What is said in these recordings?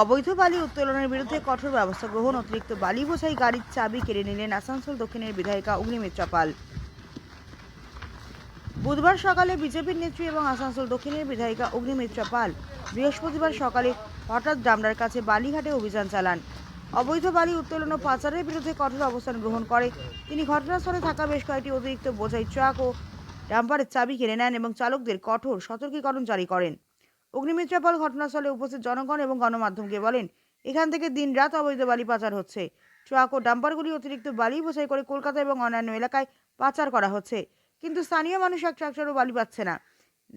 অবৈধ বালি উত্তোলনের বিরুদ্ধে কঠোর ব্যবস্থা গ্রহণ, অতিরিক্ত বালি বোঝাই গাড়ির চাবি কেড়ে নিলেন আসানসোল দক্ষিণের বিধায়িকা অগ্নিমিত্রা পাল বুধবার সকালে বিজেপির নেত্রী এবং আসানসোল দক্ষিণের বিধায়িকা অগ্নিমিত্রা পাল বৃহস্পতিবার সকালে হঠাৎ ডামরার কাছে বালিঘাটে অভিযান চালান। অবৈধ বালি উত্তোলন ও পাচারের বিরুদ্ধে কঠোর অবস্থান গ্রহণ করে। তিনি ঘটনাস্থলে থাকা বেশ কয়েকটি অতিরিক্ত বোঝাই ট্রাক ও ডাম্পারের চাবি কেড়ে নেন এবং চালকদের কঠোর সতর্কীকরণ জারি করেন। অগ্নিমিত্রা পাল ঘটনাস্থলে উপস্থিত জনগণ এবং গণমাধ্যমকে বলেন, এখান থেকে দিনরাত অবৈধ বালি পাচার হচ্ছে। ট্রাক ও ডাম্পারগুলি অতিরিক্ত বালি বোঝাই করে কলকাতা এবং অন্যান্য এলাকায় পাচার করা হচ্ছে। কিন্তু স্থানীয় মানুষ এক ট্রাক্টরও বালি পাচ্ছে না,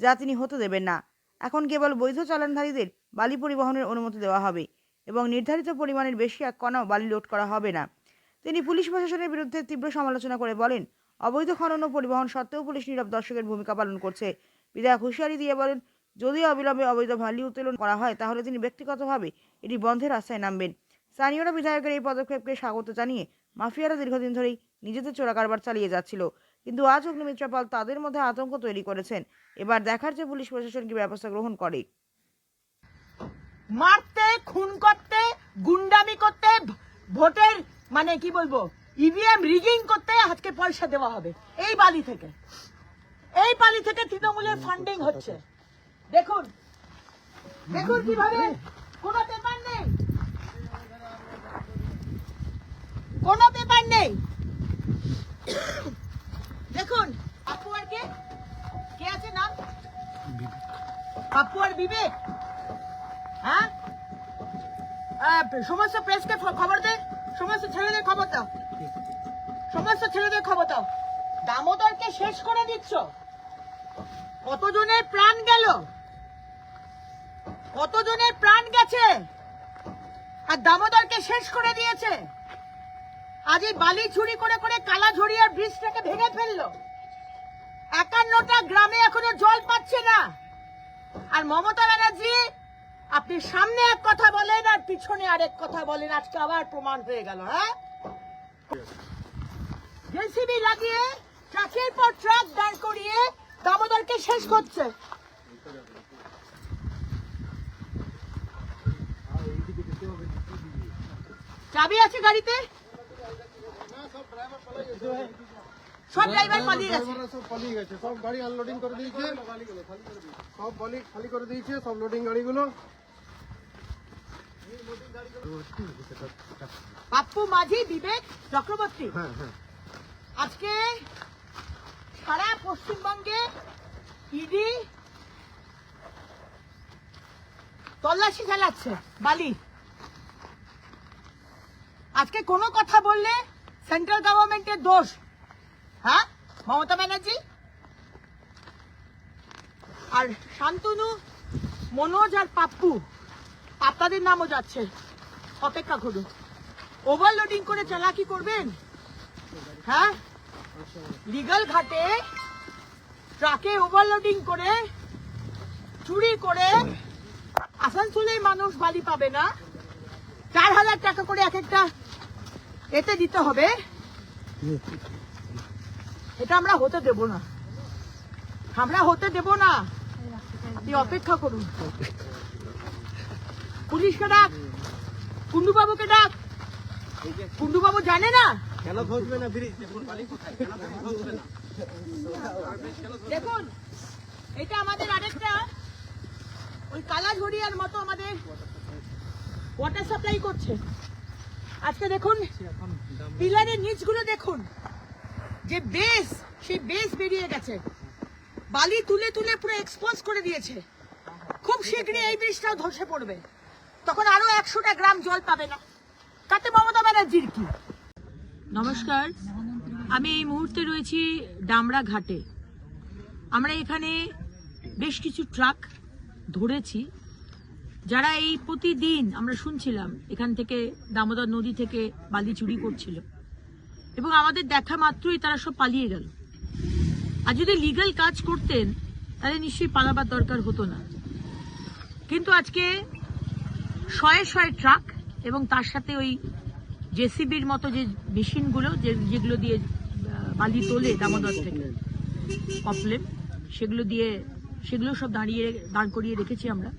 যা তিনি হতে দেবেন না। এখন কেবল বৈধ চালানধারীদের বালি পরিবহনের অনুমতি দেওয়া হবে এবং নির্ধারিত পরিমাণের বেশি এক কণাও বালি লোড করা হবে না। তিনি পুলিশ প্রশাসনের বিরুদ্ধে তীব্র সমালোচনা করে বলেন, অবৈধ খনন ও পরিবহন সত্ত্বেও পুলিশ নীরব দর্শকের ভূমিকা পালন করছে। বিধায়ক হুঁশিয়ারি দিয়ে বলেন যদি অবিলম্বে অবৈধ ভালি উত্তোলন করা হয়, তাহলে তিনি ব্যক্তিগতভাবে এটি বন্ধের রাস্তায় নামবেন। স্থানীয়রা বিধায়কের এই পদক্ষেপকে স্বাগত জানিয়ে মাফিয়ারা দীর্ঘদিন ধরেই নিজেদের চোরা কারবার চালিয়ে যাচ্ছিল। কিন্তু আজ অগ্নিমিত্রা পাল তাদের মধ্যে আতঙ্ক তৈরি করেছেন। এবার দেখার যে পুলিশ প্রশাসন কি ব্যবস্থা গ্রহণ করে। মারতে, খুন করতে, গুন্ডামি করতে, ভোটের মানে কি বলব ইভিএম রিগিং করতে আজকে পয়সা দেওয়া হবে। এই বালি থেকে। এই বালি থেকে তৃণমূলের ফান্ডিং হচ্ছে। দেখুন। দেখুন কীভাবে কোনো পেপার নেই। কোনো পেপার নেই। দেখুন আপু আর কে? কে আছে নাম? আপু আর বিবেক। হ্যাঁ? সমস্ত প্রেসকে খবর দে। সমস্ত ছেলেদের খবর দাও। সমস্ত ছেলেদের খবর দাও। দামোদরকে শেষ করে দিচ্ছ। কতজনের প্রাণ গেল? কতজনের প্রাণ গেছে? আর দামোদরকে শেষ করে দিয়েছে। আজ এই বালি চুরি করে করে কালা ঝরিয়ার ব্রিজটাকে ভেঙে ফেলল। একান্নটা গ্রামে এখনও জল পাচ্ছে না। আর মমতা ব্যানার্জি, আপনি সামনে এক কথা বলেন আর পিছনে আরেক কথা বলেন, আজকে আবার প্রমাণ হয়ে গেল হ্যাঁ? জেসিবি লাগিয়ে, ট্রাকের পর ট্রাক দাঁড় করিয়ে দামোদরকে শেষ করছে। চাবি আছে গাড়িতে? সব ড্রাইভার পালিয়ে গেছে। সব পালিয়ে গেছে। সব গাড়ি আনলোডিং করে দিয়েছে। সব বালি খালি করে দিয়েছে সব লোডিং গাড়িগুলো। পাপ্পু মাঝি বিবেক চক্রবর্তী। হ্যাঁ হ্যাঁ। আজকে সারা পশ্চিমবঙ্গে ইডি তল্লাশি চালাচ্ছে বালি। আজকে কোনো কথা বললে সেন্ট্রাল গভর্নমেন্টের দোষ। হ্যাঁ মমতা ব্যানার্জি? আর শান্তনু, মনোজ আর পাপ্পু, আপনাদের নামও যাচ্ছে। অপেক্ষা করুন। ওভারলোডিং করে চালাকি করবেন? হ্যাঁ? লিগাল ঘাটে ট্রাকে ওভারলোডিং করে, চুরি করে আসানসোলের মানুষ বালি পাবে না? চার হাজার টাকা করে এক একটা এতে দিতে হবে। এটা আমরা হতে দেব না। আমরা হতে দেব না। আপনি অপেক্ষা করুন। পুলিশকে ডাক। কুন্ডুবাবুকে ডাক। কুন্ডুবাবু জানে না? কেন ধরবে না ব্রিজ? দেখুন এটা আমাদের আরেকটা ওই কালাঝড়িয়ার মতো আমাদের ওয়াটার সাপ্লাই করছে। আজকে দেখুন পিলারের নিচগুলো দেখুন। যে বেস সেই বেস বেরিয়ে গেছে। বালি তুলে তুলে পুরো এক্সপোজ করে দিয়েছে। খুব শীঘ্রই এই ব্রিজটাও ধসে পড়বে। তখন আরও একশোটা গ্রাম জল পাবে না। তাতে মমতা ব্যানার্জির কি? নমস্কার। আমি এই মুহূর্তে রয়েছি ডামরা ঘাটে। আমরা এখানে বেশ কিছু ট্রাক ধরেছি। যারা এই প্রতিদিন আমরা শুনছিলাম, এখান থেকে দামোদর নদী থেকে বালি চুরি করছিল, এবং আমাদের দেখা মাত্রই তারা সব পালিয়ে গেল। আর যদি লিগ্যাল কাজ করতেন, তাহলে নিশ্চয়ই পালাবার দরকার হতো না। কিন্তু আজকে শয়ে শয়ে ট্রাক এবং তার সাথে ওই জেসিবির মতো যে মেশিনগুলো, যে যেগুলো দিয়ে বালি তোলে দামোদর থেকে কপলেম সেগুলো দিয়ে, সেগুলো সব দাঁড়িয়ে, দাঁড় করিয়ে রেখেছি আমরা।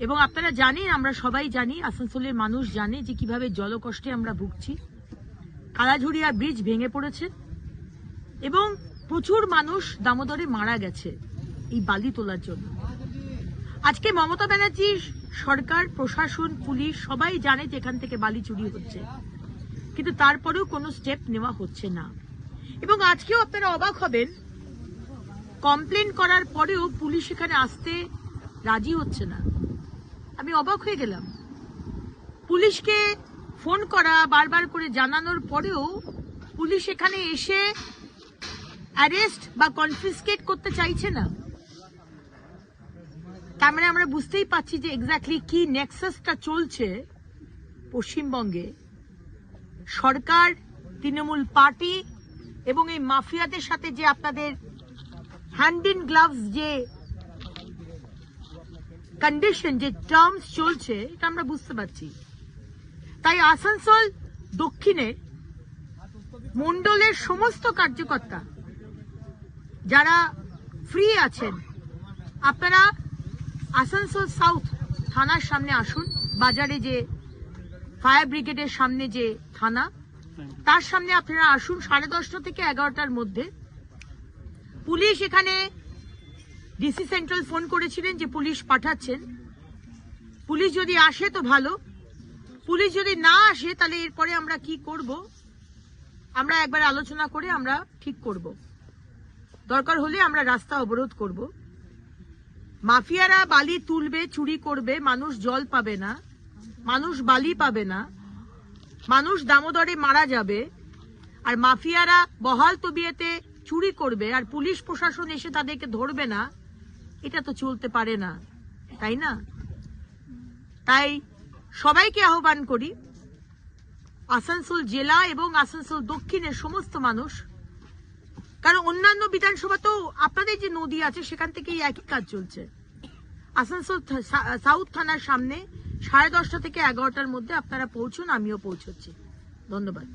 এবং আপনারা জানেন, আমরা সবাই জানি, আসানসোলের মানুষ জানে যে কীভাবে জলকষ্টে আমরা ভুগছি। কালাঝুরিয়া ব্রিজ ভেঙে পড়েছে এবং প্রচুর মানুষ দামোদরে মারা গেছে এই বালি তোলার জন্য। আজকে মমতা ব্যানার্জির সরকার, প্রশাসন, পুলিশ সবাই জানে যে এখান থেকে বালি চুরি হচ্ছে। কিন্তু তারপরেও কোনো স্টেপ নেওয়া হচ্ছে না। এবং আজকেও আপনারা অবাক হবেন কমপ্লেন করার পরেও পুলিশ এখানে আসতে রাজি হচ্ছে না। আমি অবাক হয়ে গেলাম। পুলিশকে ফোন করা, বারবার করে জানানোর পরেও পুলিশ এখানে এসে অ্যারেস্ট বা কনফিসকেট করতে চাইছে না। তার মানে আমরা বুঝতেই পারছি যে এক্স্যাক্টলি কি নেক্সাসটা চলছে পশ্চিমবঙ্গে। সরকার, তৃণমূল পার্টি এবং এই মাফিয়াদের সাথে যে আপনাদের হ্যান্ড ইন গ্লাভস যে কন্ডিশন যে টার্মস চলছে, এটা আমরা বুঝতে পারছি। তাই আসানসোল দক্ষিণে মন্ডলের সমস্ত কার্যকর্তা যারা ফ্রি আছেন, আপনারা আসানসোল সাউথ থানার সামনে আসুন, বাজারে যে ফায়ার ব্রিগেডের সামনে যে থানা, তার সামনে আপনারা আসুন সাড়ে দশটা থেকে এগারোটার মধ্যে। পুলিশ এখানে ডিসি সেন্ট্রাল ফোন করেছিলেন যে পুলিশ পাঠাচ্ছেন। পুলিশ যদি আসে তো ভালো। পুলিশ যদি না আসে তাহলে এরপরে আমরা কি করব? আমরা একবার আলোচনা করে আমরা ঠিক করব। দরকার হলে আমরা রাস্তা অবরোধ করব। মাফিয়ারা বালি তুলবে, চুরি করবে, মানুষ জল পাবে না, মানুষ বালি পাবে না, মানুষ দামোদরে মারা যাবে, আর মাফিয়ারা বহাল তবিয়েতে চুরি করবে, আর পুলিশ প্রশাসন এসে তাদেরকে ধরবে না। এটা তো চলতে পারে না, তাই না? তাই সবাইকে আহ্বান করি, আসানসোল জেলা এবং আসানসোল দক্ষিণের সমস্ত মানুষ, কারণ অন্যান্য বিধানসভা তো আপনাদের যে নদী আছে সেখান থেকেই একই কাজ চলছে। আসানসোল সাউথ থানার সামনে সাড়ে দশটা থেকে এগারোটার মধ্যে আপনারা পৌঁছুন, আমিও পৌঁছচ্ছি। ধন্যবাদ।